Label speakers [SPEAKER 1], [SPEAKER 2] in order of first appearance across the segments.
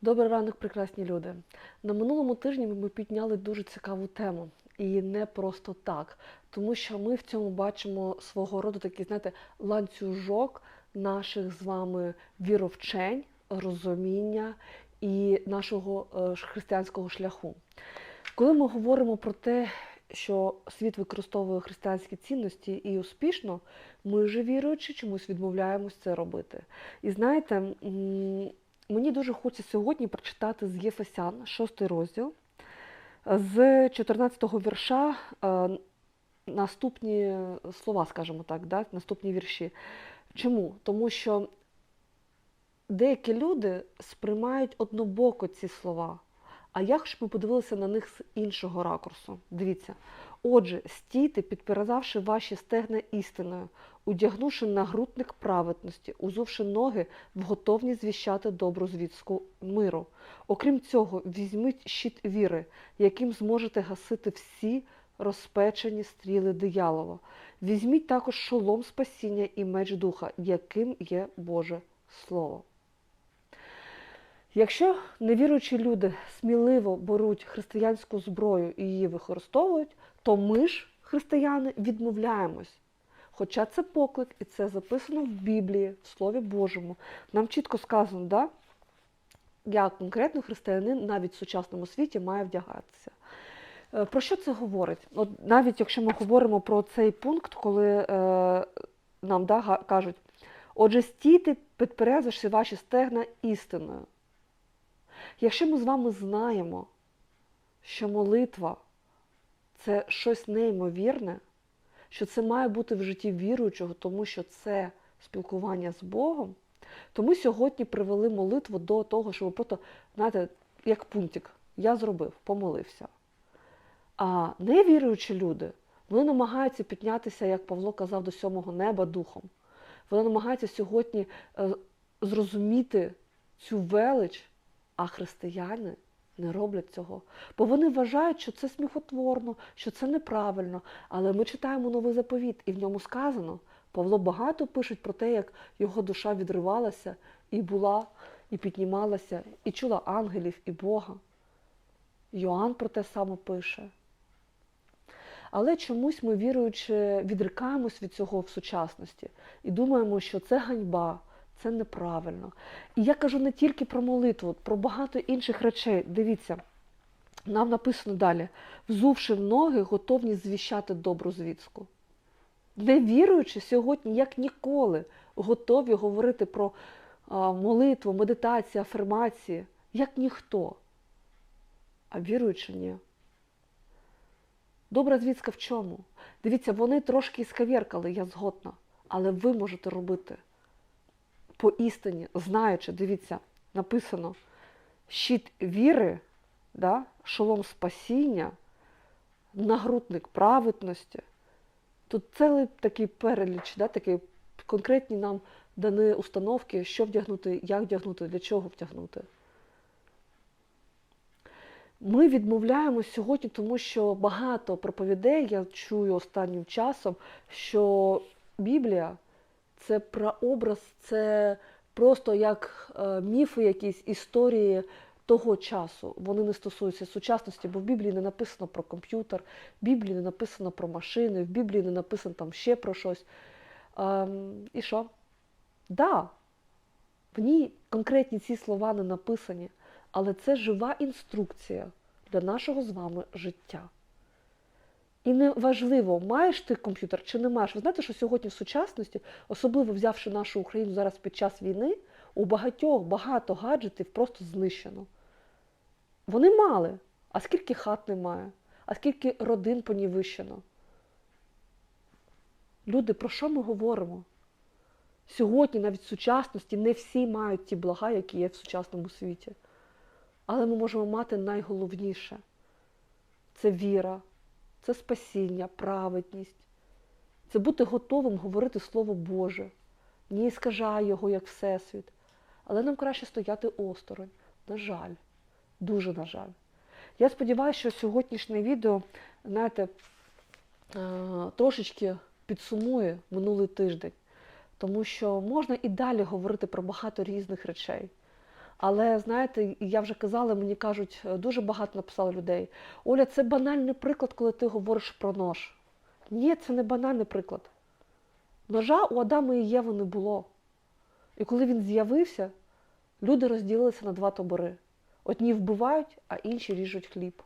[SPEAKER 1] Добрий ранок, прекрасні люди. На минулому тижні ми підняли дуже цікаву тему. І не просто так, тому що ми в цьому бачимо свого роду такий, знаєте, ланцюжок наших з вами віровчень, розуміння і нашого е, християнського шляху. Коли ми говоримо про те, що світ використовує християнські цінності і успішно, ми же віруючи, чомусь відмовляємось це робити. І знаєте, мені дуже хочеться сьогодні прочитати з Єфесян, 6 розділ, з 14-го вірша е, наступні слова, скажімо так, да, наступні вірші. Чому? Тому що деякі люди сприймають однобоко ці слова. А як ж ми подивилися на них з іншого ракурсу? Дивіться. Отже, стійте, підперезавши ваші стегна істиною, удягнувши нагрудник праведності, узувши ноги в готовність звіщати добру звістку миру. Окрім цього, візьміть щит віри, яким зможете гасити всі розпечені стріли диявола. Візьміть також шолом спасіння і меч духа, яким є Боже Слово. Якщо невіруючі люди сміливо беруть християнську зброю і її використовують, то ми ж, християни, відмовляємось. Хоча це поклик, і це записано в Біблії, в Слові Божому. Нам чітко сказано, да? як конкретно християнин навіть в сучасному світі має вдягатися. Е, Про що це говорить? От навіть якщо ми говоримо про цей пункт, коли е, нам да, кажуть, отже, стійте, підперезавши ваші стегна істиною. Якщо ми з вами знаємо, що молитва це щось неймовірне, що це має бути в житті віруючого, тому що це спілкування з Богом, то ми сьогодні привели молитву до того, щоб просто, знаєте, як пунктик, я зробив, помолився. А невіруючі люди, вони намагаються піднятися, як Павло казав, до сьомого неба духом. Вони намагаються сьогодні е, зрозуміти цю велич, а християни не роблять цього. Бо вони вважають, що це сміхотворно, що це неправильно. Але ми читаємо новий заповіт, і в ньому сказано, Павло багато пише про те, як його душа відривалася і була, і піднімалася, і чула ангелів, і Бога. Йоанн про те саме пише. Але чомусь ми, віруючи, відрикаємось від цього в сучасності і думаємо, що це ганьба, це неправильно. І я кажу не тільки про молитву, про багато інших речей. Дивіться, нам написано далі: взувши ноги, готовні звіщати добру звістку. Не віруючи сьогодні, як ніколи, готові говорити про молитву, медитацію, афірмації, як ніхто. А віруючи, ні. Добра звістка в чому? Дивіться, вони трошки сковеркали, я згодна. Але ви можете робити по істині, знаючи, дивіться, написано щит віри, да, шолом спасіння, нагрудник праведності. Тут цілий такий переліч, да, такі конкретні нам дані установки, що вдягнути, як вдягнути, для чого вдягнути. Ми відмовляємось сьогодні, тому що багато проповідей я чую останнім часом, що Біблія це прообраз, це просто як е, міфи, якісь історії того часу. Вони не стосуються сучасності, бо в Біблії не написано про комп'ютер, в Біблії не написано про машини, в Біблії не написано там ще про щось. Ем, і що? Да, в ній конкретні ці слова не написані, але це жива інструкція для нашого з вами життя. І не важливо, маєш ти комп'ютер чи не маєш. Ви знаєте, що сьогодні в сучасності, особливо взявши нашу Україну зараз під час війни, у багатьох багато гаджетів просто знищено. Вони мали. А скільки хат немає, а скільки родин понівищено. Люди, про що ми говоримо? Сьогодні, навіть в сучасності, не всі мають ті блага, які є в сучасному світі. Але ми можемо мати найголовніше це віра, це спасіння, праведність. Це бути готовим говорити Слово Боже, не іскажає його як Всесвіт. Але нам краще стояти осторонь. На жаль, дуже на жаль. Я сподіваюся, що сьогоднішнє відео, знаєте, е, трошечки підсумує минулий тиждень, тому що можна і далі говорити про багато різних речей. Але знаєте, я вже казала, мені кажуть, е, дуже багато написало людей. Оля, це банальний приклад, коли ти говориш про нож. Ні, це не банальний приклад. Ножа у Адама і Єви не було. І коли він з'явився, люди розділилися на два табори. Одні вбивають, а інші ріжуть хліб.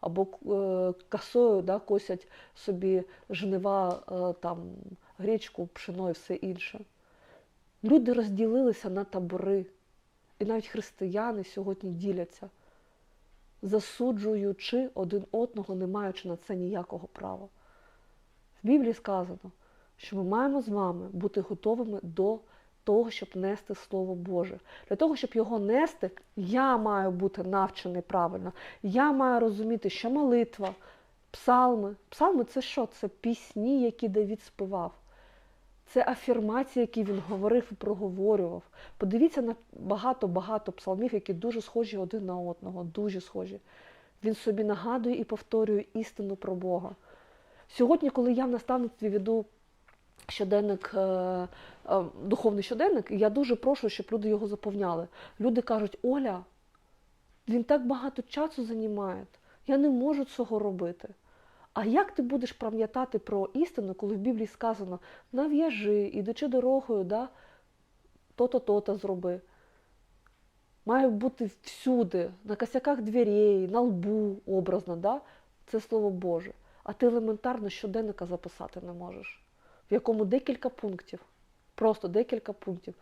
[SPEAKER 1] Або е, косою да, косять собі жнива, е, там, гречку, пшено і все інше. Люди розділилися на табори. І навіть християни сьогодні діляться, засуджуючи один одного, не маючи на це ніякого права. В Біблії сказано, що ми маємо з вами бути готовими до того, щоб нести Слово Боже. Для того, щоб його нести, я маю бути навчений правильно. Я маю розуміти, що молитва, псалми. Псалми це що? Це пісні, які Давід співав. Це афірмації, які він говорив і проговорював. Подивіться на багато-багато псалмів, які дуже схожі один на одного, дуже схожі. Він собі нагадує і повторює істину про Бога. Сьогодні, коли я в наставництві веду щоденник, е, е, духовний щоденник, я дуже прошу, щоб люди його заповняли. Люди кажуть, Оля, він так багато часу займає, я не можу цього робити. А як ти будеш пам'ятати про істину, коли в Біблії сказано нав'яжи, ідучи дорогою, да, то-то, то-то зроби. Має бути всюди, на косяках дверей, на лбу образно, да? це слово Боже. А ти елементарно щоденника записати не можеш, в якому декілька пунктів, просто декілька пунктів.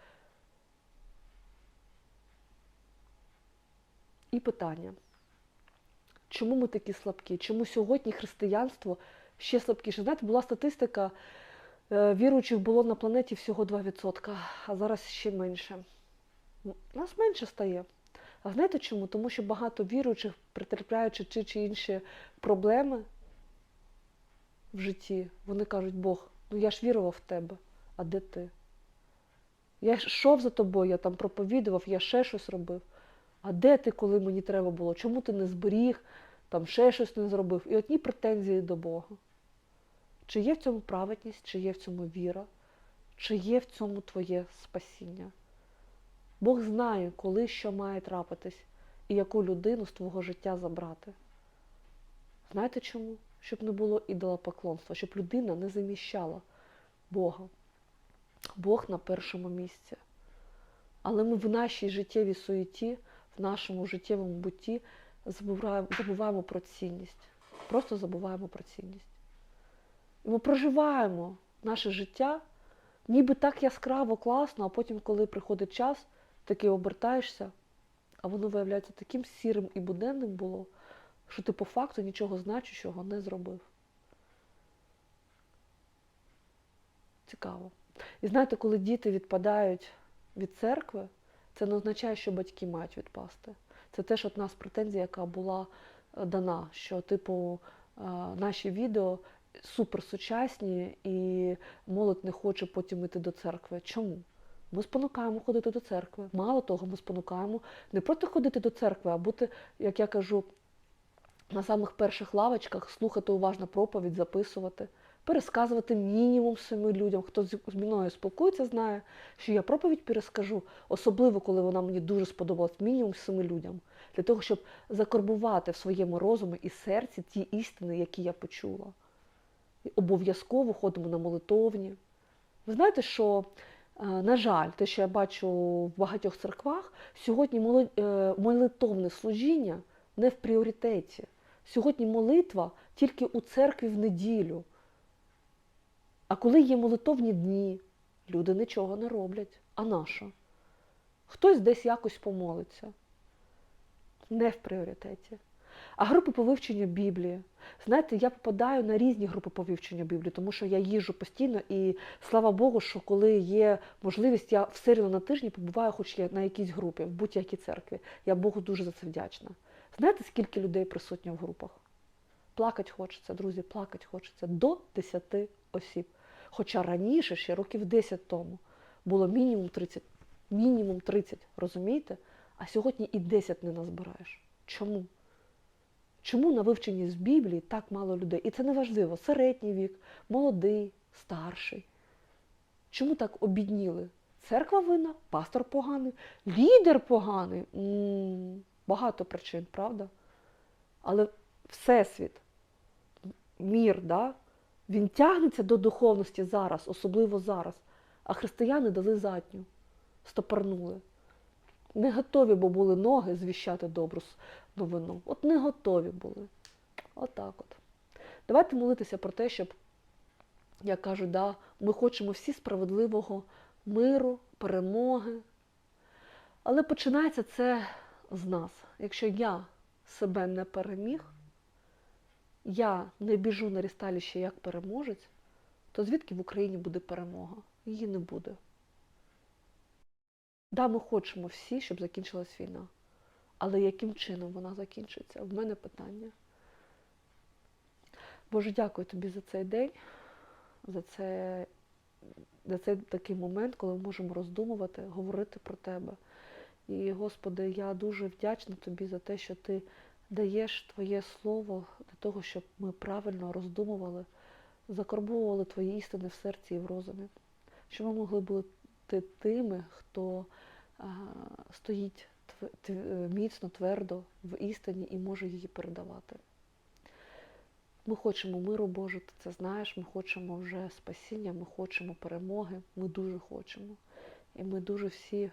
[SPEAKER 1] І питання. Чому ми такі слабкі? Чому сьогодні християнство ще слабкіше? Знаєте, була статистика, е, віруючих було на планеті всього 2%, а зараз ще менше. Нас менше стає. А знаєте чому? Тому що багато віруючих, претерпляючи ті чи інші проблеми в житті, вони кажуть, Бог, ну я ж вірував в тебе, а де ти? Я йшов за тобою, я там проповідував, я ще щось робив. А де ти, коли мені треба було? Чому ти не зберіг, там ще щось не зробив? І одні претензії до Бога. Чи є в цьому праведність, чи є в цьому віра, чи є в цьому твоє спасіння? Бог знає, коли що має трапитись і яку людину з твого життя забрати. Знаєте чому? Щоб не було ідолопоклонства, щоб людина не заміщала Бога. Бог на першому місці. Але ми в нашій життєвій суєті, в нашому життєвому бутті забуваємо, про цінність. Просто забуваємо про цінність. І ми проживаємо наше життя, ніби так яскраво, класно, а потім, коли приходить час, таки обертаєшся, а воно виявляється таким сірим і буденним було, що ти по факту нічого значущого не зробив. Цікаво. І знаєте, коли діти відпадають від церкви, це не означає, що батьки мають відпасти. Це теж от нас претензія, яка була е, дана, що, типу, е, наші відео суперсучасні і молодь не хоче потім йти до церкви. Чому? Ми спонукаємо ходити до церкви. Мало того, ми спонукаємо не просто ходити до церкви, а бути, як я кажу, на самих перших лавочках, слухати уважно проповідь, записувати, пересказувати мінімум семи людям. Хто з з мною спілкується, знає, що я проповідь перескажу, особливо коли вона мені дуже сподобалась, мінімум семи людям, для того, щоб закарбувати в своєму розумі і серці ті істини, які я почула. І обов'язково ходимо на молитовні. Ви знаєте, що, е, на жаль, те, що я бачу в багатьох церквах, сьогодні е, молитовне служіння не в пріоритеті. Сьогодні молитва тільки у церкві в неділю. А коли є молитовні дні, люди нічого не роблять. А нащо? Хтось десь якось помолиться. Не в пріоритеті. А групи по вивченню Біблії. Знаєте, я попадаю на різні групи по вивченню Біблії, тому що я їжджу постійно, і слава Богу, що коли є можливість, я в середу на тижні побуваю хоч на якійсь групі, в будь-якій церкві. Я Богу дуже за це вдячна. Знаєте, скільки людей присутньо в групах? Плакать хочеться, друзі, плакать хочеться до 10 осіб. Хоча раніше, ще років 10 тому, було мінімум 30, мінімум 30, розумієте? А сьогодні і 10 не назбираєш. Чому? Чому на вивченні з Біблії так мало людей? І це не важливо, середній вік, молодий, старший. Чому так обідніли церква винна, пастор поганий, лідер поганий. М, Багато причин, правда? Але Всесвіт, мір, да? Він тягнеться до духовності зараз, особливо зараз. А християни дали задню, стопорнули. Не готові, бо були ноги звіщати добру новину. От не готові були. Отак от. Давайте молитися про те, щоб, як кажуть, да, ми хочемо всі справедливого миру, перемоги. Але починається це з нас. Якщо я себе не переміг, я не біжу на рісталіще як переможець, то звідки в Україні буде перемога? Її не буде. Да, ми хочемо всі, щоб закінчилась війна. Але яким чином вона закінчиться? В мене питання. Боже, дякую тобі за цей день, за, це, за цей такий момент, коли ми можемо роздумувати, говорити про тебе. І, Господи, я дуже вдячна тобі за те, що ти даєш Твоє слово для того, щоб ми правильно роздумували, закарбовували Твої істини в серці і в розумі. Щоб ми могли бути тими, хто стоїть міцно, твердо в істині і може її передавати. Ми хочемо миру Божу, ти це знаєш, ми хочемо вже спасіння, ми хочемо перемоги, ми дуже хочемо. І ми дуже всі,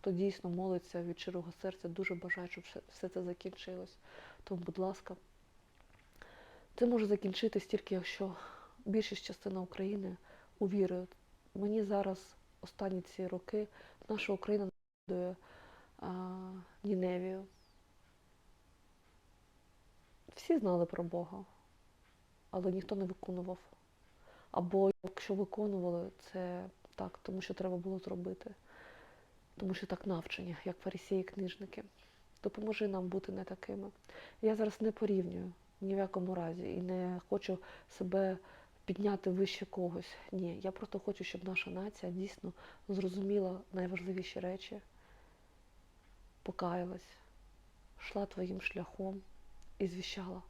[SPEAKER 1] хто дійсно молиться від щирого серця, дуже бажають, щоб все це закінчилось. Тому, будь ласка, це може закінчитись тільки якщо більшість частина України увірує. Мені зараз останні ці роки наша Україна нагадує Ніневію. Всі знали про Бога, але ніхто не виконував. Або якщо виконували, це так, тому що треба було зробити. Тому що так навчені, як фарисії книжники. Допоможи нам бути не такими. Я зараз не порівнюю ні в якому разі і не хочу себе підняти вище когось. Ні, я просто хочу, щоб наша нація дійсно зрозуміла найважливіші речі, покаялась, йшла твоїм шляхом і звіщала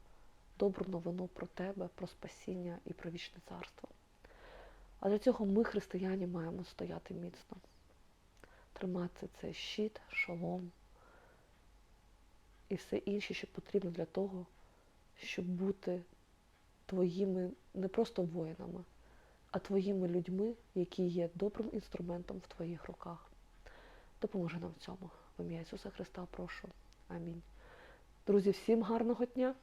[SPEAKER 1] добру новину про тебе, про спасіння і про вічне царство. А для цього ми, християні, маємо стояти міцно, тримати цей щит, шолом і все інше, що потрібно для того, щоб бути твоїми не просто воїнами, а твоїми людьми, які є добрим інструментом в твоїх руках. Допоможи нам в цьому. В ім'я Ісуса Христа прошу. Амінь. Друзі, всім гарного дня!